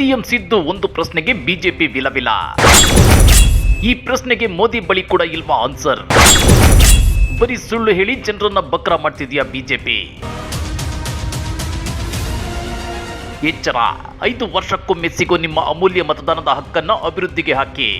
CM Siddu ಒಂದು ಪ್ರಶ್ನೆಗೆ BJP ವಿಲವಿಲ್ಲ ಈ ಪ್ರಶ್ನೆಗೆ ಮೋದಿ ಬಳಿ ಕೂಡ ಇಲ್ವಾ ಆನ್ಸರ್? ಬರೀ ಸುಳ್ಳು ಹೇಳಿ ಜನರನ್ನ ಬಕ್ರ ಮಾಡ್ತಿದ್ಯಾ ಬಿಜೆಪಿ? ಎಚ್ಚರ, ಐದು ವರ್ಷಕ್ಕೊಮ್ಮೆ ಸಿಗೋ ನಿಮ್ಮ ಅಮೂಲ್ಯ ಮತದಾನದ ಹಕ್ಕನ್ನ ಅಭಿವೃದ್ಧಿಗೆ ಹಾಕಿ.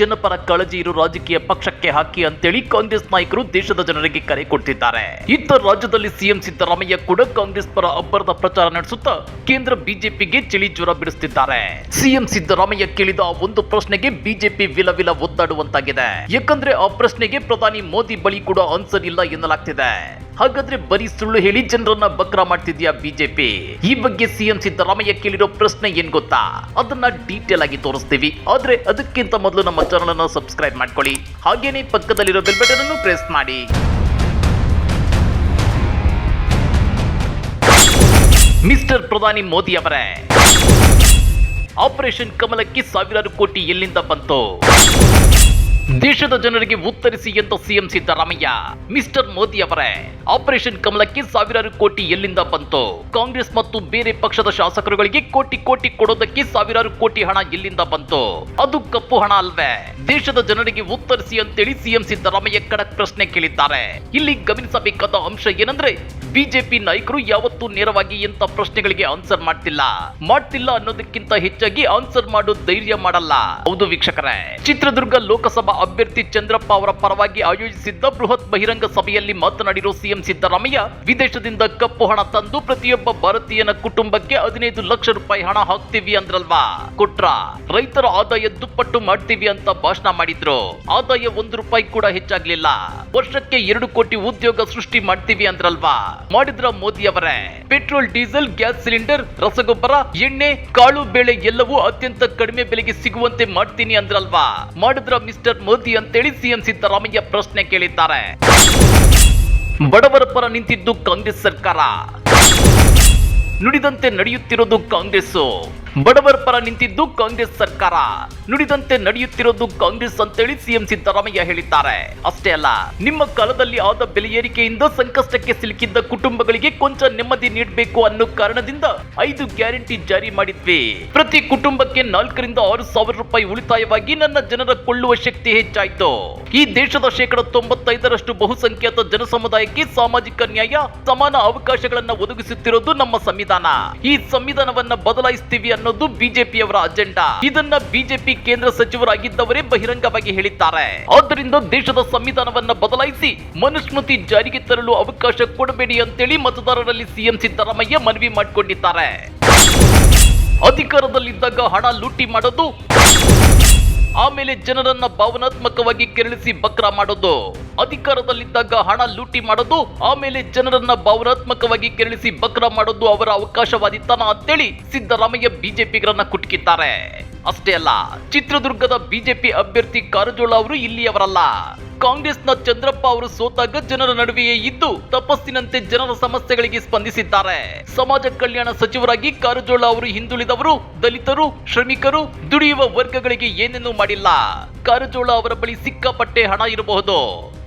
ಜನಪರ ಕಾಳಜಿ ಇರೋ ರಾಜಕೀಯ ಪಕ್ಷಕ್ಕೆ ಹಾಕಿ ಅಂತೇಳಿ ಕಾಂಗ್ರೆಸ್ ನಾಯಕರು ದೇಶದ ಜನರಿಗೆ ಕರೆ ಕೊಡ್ತಿದ್ದಾರೆ ಇತ್ತ ರಾಜ್ಯದಲ್ಲಿ ಸಿಎಂ ಸಿದ್ದರಾಮಯ್ಯ ಕೂಡ ಕಾಂಗ್ರೆಸ್ ಪರ ಅಬ್ಬರದ ಪ್ರಚಾರ ನಡೆಸುತ್ತಾ ಕೇಂದ್ರ ಬಿಜೆಪಿಗೆ ಚಳಿ ಜ್ವರ ಬಿಡಿಸುತ್ತಿದ್ದಾರೆ ಸಿಎಂ ಸಿದ್ದರಾಮಯ್ಯ ಕೇಳಿದ ಆ ಒಂದು ಪ್ರಶ್ನೆಗೆ ಬಿಜೆಪಿ ವಿಲವಿಲ ಒದ್ದಾಡುವಂತಾಗಿದೆ. ಯಾಕಂದ್ರೆ ಆ ಪ್ರಶ್ನೆಗೆ ಪ್ರಧಾನಿ ಮೋದಿ ಬಳಿ ಕೂಡ ಆನ್ಸರ್ ಇಲ್ಲ ಎನ್ನಲಾಗ್ತಿದೆ. ಹಾಗಾದ್ರೆ ಬರೀ ಸುಳ್ಳು ಹೇಳಿ ಜನರನ್ನ ಬಕ್ರ ಮಾಡ್ತಿದ್ಯಾ ಬಿಜೆಪಿ? ಈ ಬಗ್ಗೆ ಸಿಎಂ ಸಿದ್ದರಾಮಯ್ಯ ಕೇಳಿರೋ ಪ್ರಶ್ನೆ ಏನ್ ಗೊತ್ತಾ? ಅದನ್ನ ಡೀಟೇಲ್ ಆಗಿ ತೋರಿಸ್ತೀವಿ. ಆದ್ರೆ ಅದಕ್ಕಿಂತ ಮೊದಲು ನಮ್ಮ ಚಾನಲ್ ಅನ್ನು ಸಬ್ಸ್ಕ್ರೈಬ್ ಮಾಡ್ಕೊಳ್ಳಿ. ಹಾಗೇನೆ ಪಕ್ಕದಲ್ಲಿರೋ ಬೆಲ್ ಬಟನ್ ಅನ್ನು ಪ್ರೆಸ್ ಮಾಡಿ. ಮಿಸ್ಟರ್ ಪ್ರಧಾನಿ ಮೋದಿ ಅವರೇ ಆಪರೇಷನ್ ಕಮಲಕ್ಕೆ ಸಾವಿರಾರು ಕೋಟಿ ಎಲ್ಲಿಂದ ಬಂತು? ದೇಶದ ಜನರಿಗೆ ಉತ್ತರಿಸಿ ಅಂತ ಸಿಎಂ ಸಿದ್ದರಾಮಯ್ಯ. ಮಿಸ್ಟರ್ ಮೋದಿ ಅವರೇ, ಆಪರೇಷನ್ ಕಮಲಕ್ಕೆ ಸಾವಿರಾರು ಕೋಟಿ ಎಲ್ಲಿಂದ ಬಂತು? ಕಾಂಗ್ರೆಸ್ ಮತ್ತು ಬೇರೆ ಪಕ್ಷದ ಶಾಸಕರುಗಳಿಗೆ ಕೋಟಿ ಕೋಟಿ ಕೊಡೋದಕ್ಕೆ ಸಾವಿರಾರು ಕೋಟಿ ಹಣ ಎಲ್ಲಿಂದ ಬಂತು? ಅದು ಕಪ್ಪು ಹಣ ಅಲ್ವೇ? ದೇಶದ ಜನರಿಗೆ ಉತ್ತರಿಸಿ ಅಂತೇಳಿ ಸಿಎಂ ಸಿದ್ದರಾಮಯ್ಯ ಕಡಕ್ ಪ್ರಶ್ನೆ ಕೇಳಿದ್ದಾರೆ. ಇಲ್ಲಿ ಗಮನಿಸಬೇಕಾದ ಅಂಶ ಏನಂದ್ರೆ, ಬಿಜೆಪಿ ನಾಯಕರು ಯಾವತ್ತೂ ನೇರವಾಗಿ ಎಂತ ಪ್ರಶ್ನೆಗಳಿಗೆ ಆನ್ಸರ್ ಮಾಡ್ತಿಲ್ಲ. ಮಾಡ್ತಿಲ್ಲ ಅನ್ನೋದಕ್ಕಿಂತ ಹೆಚ್ಚಾಗಿ ಆನ್ಸರ್ ಮಾಡೋ ಧೈರ್ಯ ಮಾಡಲ್ಲ. ಹೌದು ವೀಕ್ಷಕರೇ, ಚಿತ್ರದುರ್ಗ ಲೋಕಸಭಾ ಅಭ್ಯರ್ಥಿ ಚಂದ್ರಪ್ಪ ಅವರ ಪರವಾಗಿ ಆಯೋಜಿಸಿದ್ದ ಬೃಹತ್ ಬಹಿರಂಗ ಸಭೆಯಲ್ಲಿ ಮಾತನಾಡಿರೋ ಸಿಎಂ ಸಿದ್ದರಾಮಯ್ಯ, ವಿದೇಶದಿಂದ ಕಪ್ಪು ಹಣ ತಂದು ಪ್ರತಿಯೊಬ್ಬ ಭಾರತೀಯನ ಕುಟುಂಬಕ್ಕೆ ಹದಿನೈದು ಲಕ್ಷ ರೂಪಾಯಿ ಹಣ ಹಾಕ್ತೀವಿ ಅಂದ್ರಲ್ವಾ? ಕೊಟ್ರ? ರೈತರ ಆದಾಯ ದುಪ್ಪಟ್ಟು ಮಾಡ್ತೀವಿ ಅಂತ ಭಾಷಣ ಮಾಡಿದ್ರು. ಆದಾಯ ಒಂದು ರೂಪಾಯಿ ಕೂಡ ಹೆಚ್ಚಾಗ್ಲಿಲ್ಲ. ವರ್ಷಕ್ಕೆ ಎರಡು ಕೋಟಿ ಉದ್ಯೋಗ ಸೃಷ್ಟಿ ಮಾಡ್ತೀವಿ ಅಂದ್ರಲ್ವಾ? ಮಾಡಿದ್ರ ಮೋದಿ ಅವರೇ. ಪೆಟ್ರೋಲ್, ಡೀಸೆಲ್, ಗ್ಯಾಸ್ ಸಿಲಿಂಡರ್, ರಸಗೊಬ್ಬರ, ಎಣ್ಣೆ, ಕಾಳು, ಬೇಳೆ ಎಲ್ಲವೂ ಅತ್ಯಂತ ಕಡಿಮೆ ಬೆಲೆಗೆ ಸಿಗುವಂತೆ ಮಾಡ್ತೀನಿ ಅಂದ್ರಲ್ವಾ? ಮಾಡಿದ್ರ ಮಿಸ್ಟರ್ ಮೋದಿ ಅಂತೇಳಿ ಸಿಎಂ ಸಿದ್ದರಾಮಯ್ಯ ಪ್ರಶ್ನೆ ಕೇಳಿದ್ದಾರೆ. ಬಡವರ ಪರ ನಿಂತಿದ್ದು ಕಾಂಗ್ರೆಸ್ ಸರ್ಕಾರ. ನುಡಿದಂತೆ ನಡೆಯುತ್ತಿರೋದು ಕಾಂಗ್ರೆಸ್ ಬಡವರ ಪರ ನಿಂತಿದ್ದು ಕಾಂಗ್ರೆಸ್ ಸರ್ಕಾರ. ನುಡಿದಂತೆ ನಡೆಯುತ್ತಿರೋದು ಕಾಂಗ್ರೆಸ್ ಅಂತೇಳಿ ಸಿಎಂ ಸಿದ್ದರಾಮಯ್ಯ ಹೇಳಿದ್ದಾರೆ. ಅಷ್ಟೇ ಅಲ್ಲ, ನಿಮ್ಮ ಕಾಲದಲ್ಲಿ ಆದ ಬೆಲೆ ಏರಿಕೆಯಿಂದ ಸಂಕಷ್ಟಕ್ಕೆ ಸಿಲುಕಿದ್ದ ಕುಟುಂಬಗಳಿಗೆ ಕೊಂಚ ನೆಮ್ಮದಿ ನೀಡಬೇಕು ಅನ್ನೋ ಕಾರಣದಿಂದ ಐದು ಗ್ಯಾರಂಟಿ ಜಾರಿ ಮಾಡಿದ್ವಿ. ಪ್ರತಿ ಕುಟುಂಬಕ್ಕೆ ನಾಲ್ಕರಿಂದ ಆರು ಸಾವಿರ ರೂಪಾಯಿ ಉಳಿತಾಯವಾಗಿ ನನ್ನ ಜನರ ಕೊಳ್ಳುವ ಶಕ್ತಿ ಹೆಚ್ಚಾಯ್ತು. ಈ ದೇಶದ ಶೇಕಡ ತೊಂಬತ್ತೈದರಷ್ಟು ಬಹುಸಂಖ್ಯಾತ ಜನಸಮುದಾಯಕ್ಕೆ ಸಾಮಾಜಿಕ ನ್ಯಾಯ, ಸಮಾನ ಅವಕಾಶಗಳನ್ನ ಒದಗಿಸುತ್ತಿರೋದು ನಮ್ಮ ಸಂವಿಧಾನ. ಈ ಸಂವಿಧಾನವನ್ನ ಬದಲಾಯಿಸ್ತೀವಿ ಅನ್ನೋದು ಬಿಜೆಪಿಯವರ ಅಜೆಂಡಾ. ಇದನ್ನ ಬಿಜೆಪಿ ಕೇಂದ್ರ ಸಚಿವರಾಗಿದ್ದವರೇ ಬಹಿರಂಗವಾಗಿ ಹೇಳಿದ್ದಾರೆ. ಆದ್ದರಿಂದ ದೇಶದ ಸಂವಿಧಾನವನ್ನ ಬದಲಾಯಿಸಿ ಮನುಸ್ಮೃತಿ ಜಾರಿಗೆ ತರಲು ಅವಕಾಶ ಕೊಡಬೇಡಿ ಅಂತೇಳಿ ಮತದಾರರಲ್ಲಿ ಸಿಎಂ ಸಿದ್ದರಾಮಯ್ಯ ಮನವಿ ಮಾಡಿಕೊಂಡಿದ್ದಾರೆ. ಅಧಿಕಾರದಲ್ಲಿದ್ದಾಗ ಹಣ ಲೂಟಿ ಮಾಡೋದು ಆಮೇಲೆ ಜನರನ್ನ ಭಾವನಾತ್ಮಕವಾಗಿ ಕೆರಳಿಸಿ ಬಕ್ರ ಮಾಡೋದು. ಅಧಿಕಾರದಲ್ಲಿದ್ದಾಗ ಹಣ ಲೂಟಿ ಮಾಡೋದು ಆಮೇಲೆ ಜನರನ್ನ ಭಾವನಾತ್ಮಕವಾಗಿ ಕೆರಳಿಸಿ ಬಕ್ರ ಮಾಡೋದು ಅವರ ಅವಕಾಶವಾದಿತನ ಅಂತೇಳಿ ಸಿದ್ದರಾಮಯ್ಯ ಬಿಜೆಪಿಗರನ್ನ ಕುಟುಕಿದ್ದಾರೆ. ಅಷ್ಟೇ ಅಲ್ಲ, ಚಿತ್ರದುರ್ಗದ ಬಿಜೆಪಿ ಅಭ್ಯರ್ಥಿ ಕಾರಜೋಳ ಅವರು ಇಲ್ಲಿಯವರಲ್ಲ. ಕಾಂಗ್ರೆಸ್ನ ಚಂದ್ರಪ್ಪ ಅವರು ಸೋತಾಗ ಜನರ ನಡುವೆಯೇ ಇದ್ದು ತಪಸ್ಸಿನಂತೆ ಜನರ ಸಮಸ್ಯೆಗಳಿಗೆ ಸ್ಪಂದಿಸಿದ್ದಾರೆ. ಸಮಾಜ ಕಲ್ಯಾಣ ಸಚಿವರಾಗಿ ಕಾರಜೋಳ ಅವರು ಹಿಂದುಳಿದವರು, ದಲಿತರು, ಶ್ರಮಿಕರು, ದುಡಿಯುವ ವರ್ಗಗಳಿಗೆ ಏನೇನೂ ಮಾಡಿಲ್ಲ. ಕಾರಜೋಳ ಅವರ ಬಳಿ ಸಿಕ್ಕಾಪಟ್ಟೆ ಹಣ ಇರಬಹುದು.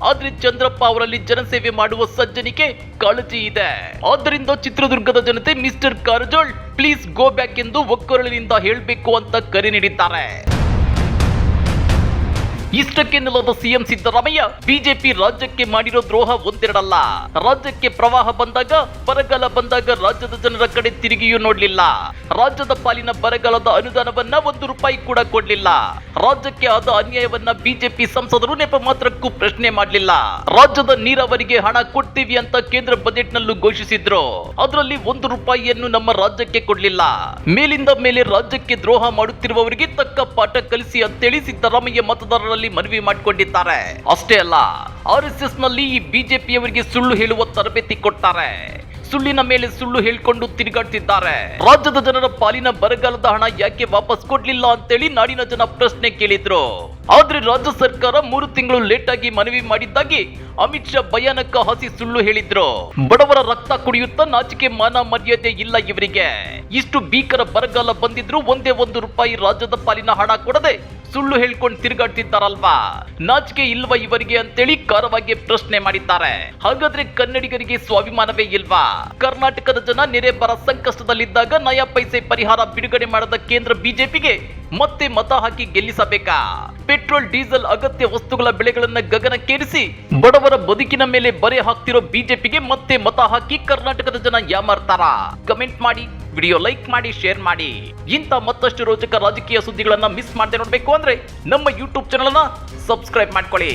ಆದ್ರೆ ಚಂದ್ರಪ್ಪ ಅವರಲ್ಲಿ ಜನಸೇವೆ ಮಾಡುವ ಸಜ್ಜನಿಕೆ ಕಾಳಜಿ ಇದೆ. ಆದ್ದರಿಂದ ಚಿತ್ರದುರ್ಗದ ಜನತೆ, mister Karjol, please go back ಎಂದು ಒಕ್ಕೊರಳಿನಿಂದ ಹೇಳಬೇಕು ಅಂತ ಕರೆ ನೀಡಿದ್ದಾರೆ. ಇಷ್ಟಕ್ಕೆ ನಿಲ್ಲದ ಸಿಎಂ ಸಿದ್ದರಾಮಯ್ಯ ಬಿಜೆಪಿ ರಾಜ್ಯಕ್ಕೆ ಮಾಡಿರೋ ದ್ರೋಹ ಒಂದೆರಡಲ್ಲ. ರಾಜ್ಯಕ್ಕೆ ಪ್ರವಾಹ ಬಂದಾಗ, ಬರಗಾಲ ಬಂದಾಗ ರಾಜ್ಯದ ಜನರ ಕಡೆ ತಿರುಗಿಯೂ ನೋಡ್ಲಿಲ್ಲ. ರಾಜ್ಯದ ಪಾಲಿನ ಬರಗಾಲದ ಅನುದಾನವನ್ನ ಒಂದು ರೂಪಾಯಿ ಕೂಡ ಕೊಡ್ಲಿಲ್ಲ. ರಾಜ್ಯಕ್ಕೆ ಆದ ಅನ್ಯಾಯವನ್ನ ಬಿಜೆಪಿ ಸಂಸದರು ನೆಪ ಮಾತ್ರಕ್ಕೂ ಪ್ರಶ್ನೆ ಮಾಡಲಿಲ್ಲ. ರಾಜ್ಯದ ನೀರಾವರಿಗೆ ಹಣ ಕೊಡ್ತೀವಿ ಅಂತ ಕೇಂದ್ರ ಬಜೆಟ್ ನಲ್ಲೂ ಘೋಷಿಸಿದ್ರು. ಅದರಲ್ಲಿ ಒಂದು ರೂಪಾಯಿಯನ್ನು ನಮ್ಮ ರಾಜ್ಯಕ್ಕೆ ಕೊಡ್ಲಿಲ್ಲ. ಮೇಲಿಂದ ಮೇಲೆ ರಾಜ್ಯಕ್ಕೆ ದ್ರೋಹ ಮಾಡುತ್ತಿರುವವರಿಗೆ ತಕ್ಕ ಪಾಠ ಕಲಿಸಿ ಅಂತೇಳಿ ಸಿದ್ದರಾಮಯ್ಯ ಮತದಾರರಲ್ಲಿ ಮನವಿ ಮಾಡಿಕೊಂಡಿದ್ದಾರೆ. ಅಷ್ಟೇ ಅಲ್ಲ, ಆರ್ ಎಸ್ ಎಸ್ನಲ್ಲಿ ಈ ಬಿಜೆಪಿಯವರಿಗೆ ಸುಳ್ಳು ಹೇಳುವ ತರಬೇತಿ ಕೊಡ್ತಾರೆ. ಸುಳ್ಳಿನ ಮೇಲೆ ಸುಳ್ಳು ಹೇಳ್ಕೊಂಡು ತಿರುಗಾಡ್ತಿದ್ದಾರೆ. ರಾಜ್ಯದ ಜನರ ಪಾಲಿನ ಬರಗಾಲದ ಹಣ ಯಾಕೆ ವಾಪಸ್ ಕೊಡ್ಲಿಲ್ಲ ಅಂತೇಳಿ ನಾಡಿನ ಜನ ಪ್ರಶ್ನೆ ಕೇಳಿದ್ರು. ಆದ್ರೆ ರಾಜ್ಯ ಸರ್ಕಾರ ಮೂರು ತಿಂಗಳು ಲೇಟ್ ಆಗಿ ಮನವಿ ಮಾಡಿದ್ದಾಗಿ ಅಮಿತ್ ಶಾ ಭಯಾನಕ ಹಸಿ ಸುಳ್ಳು ಹೇಳಿದ್ರು. ಬಡವರ ರಕ್ತ ಕುಡಿಯುತ್ತಾ ನಾಚಿಕೆ ಮಾನ ಮರ್ಯಾದೆ ಇಲ್ಲ ಇವರಿಗೆ. ಇಷ್ಟು ಭೀಕರ ಬರಗಾಲ ಬಂದಿದ್ರು ಒಂದೇ ಒಂದು ರೂಪಾಯಿ ರಾಜ್ಯದ ಪಾಲಿನ ಹಣ ಕೊಡದೆ ಸುಳ್ಳು ಹೇಳ್ಕೊಂಡು ತಿರುಗಾಡ್ತಿದ್ದಾರಲ್ವಾ? ನಾಚಿಕೆ ಇಲ್ವಾ ಇವರಿಗೆ ಅಂತೇಳಿ ಖಾರವಾಗಿ ಪ್ರಶ್ನೆ ಮಾಡಿದ್ದಾರೆ. ಹಾಗಾದ್ರೆ ಕನ್ನಡಿಗರಿಗೆ ಸ್ವಾಭಿಮಾನವೇ ಇಲ್ವಾ? ಕರ್ನಾಟಕದ ಜನ ನೆರೆ ಬರ ಸಂಕಷ್ಟದಲ್ಲಿದ್ದಾಗ ನಯಾ ಪೈಸೆ ಪರಿಹಾರ ಬಿಡುಗಡೆ ಮಾಡದ ಕೇಂದ್ರ ಬಿಜೆಪಿಗೆ ಮತ್ತೆ ಮತ ಹಾಕಿ ಗೆಲ್ಲಿಸಬೇಕಾ? ಪೆಟ್ರೋಲ್, ಡೀಸೆಲ್ ಅಗತ್ಯ ವಸ್ತುಗಳ ಬೆಲೆಗಳನ್ನ ಗಗನಕ್ಕೇರಿಸಿ ಬಡವರ ಬದುಕಿನ ಮೇಲೆ ಬರೆ ಹಾಕ್ತಿರೋ ಬಿಜೆಪಿಗೆ ಮತ್ತೆ ಮತ ಹಾಕಿ ಕರ್ನಾಟಕದ ಜನ ಯಾಮಾರ್ತಾರ ಕಮೆಂಟ್ ಮಾಡಿ ವಿಡಿಯೋ ಲೈಕ್ ಮಾಡಿ ಶೇರ್ ಮಾಡಿ. ಇಂಥ ಮತ್ತಷ್ಟು ರೋಚಕ ರಾಜಕೀಯ ಸುದ್ದಿಗಳನ್ನ ಮಿಸ್ ಮಾಡದೆ ನೋಡ್ಬೇಕು ಅಂದ್ರೆ ನಮ್ಮ ಯೂಟ್ಯೂಬ್ ಚಾನಲ್ ಸಬ್ಸ್ಕ್ರೈಬ್ ಮಾಡ್ಕೊಳ್ಳಿ.